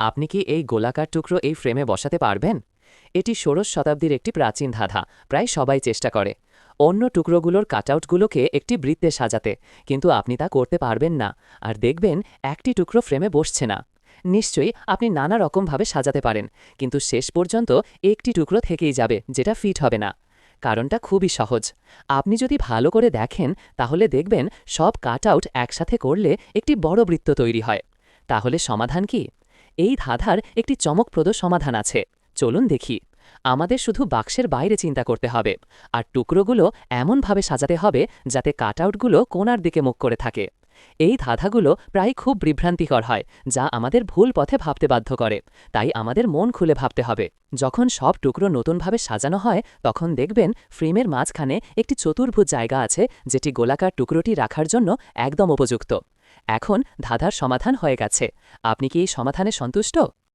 আপনি কি এই গোলাকার টুকরো এই ফ্রেমে বসাতে পারবেন? এটি ষোড়শ শতাব্দীর একটি প্রাচীন ধাঁধা, প্রায় সবাই চেষ্টা করে। অন্য টুকরোগুলোর কাটআউটগুলোকে একটি বৃত্তে সাজাতে, কিন্তু আপনি তা করতে পারবেন না, আর দেখবেন একটি টুকরো ফ্রেমে বসছে না। নিশ্চয়ই আপনি নানা রকমভাবে সাজাতে পারেন, কিন্তু শেষ পর্যন্ত একটি টুকরো থেকেই যাবে, যেটা ফিট হবে না। কারণটা খুবই সহজ। আপনি যদি ভালো করে দেখেন, তাহলে দেখবেন সব কাটআউট একসাথে করলে একটি বড় বৃত্ত তৈরি হয়। তাহলে সমাধান কি? এই ধাঁধার একটি চমকপ্রদ সমাধান আছে। চলুন দেখি। আমাদের শুধু বাক্সের বাইরে চিন্তা করতে হবে। আর টুকরোগুলো এমনভাবে সাজাতে হবে যাতে কাটআউটগুলো কোণার দিকে মুখ করে থাকে। এই ধাঁধাগুলো প্রায় খুব বিভ্রান্তিকর হয়, যা আমাদের ভুল পথে ভাবতে বাধ্য করে। তাই আমাদের মন খুলে ভাবতে হবে। যখন সব টুকরো নতুনভাবে সাজানো হয়, তখন দেখবেন ফ্রেমের মাঝখানে একটি চতুর্ভুজ জায়গা আছে, যেটি গোলাকার টুকরোটি রাখার জন্য একদম উপযুক্ত। এখন ধাঁধার সমাধান হয়ে গেছে। আপনি কি এই সমাধানে সন্তুষ্ট?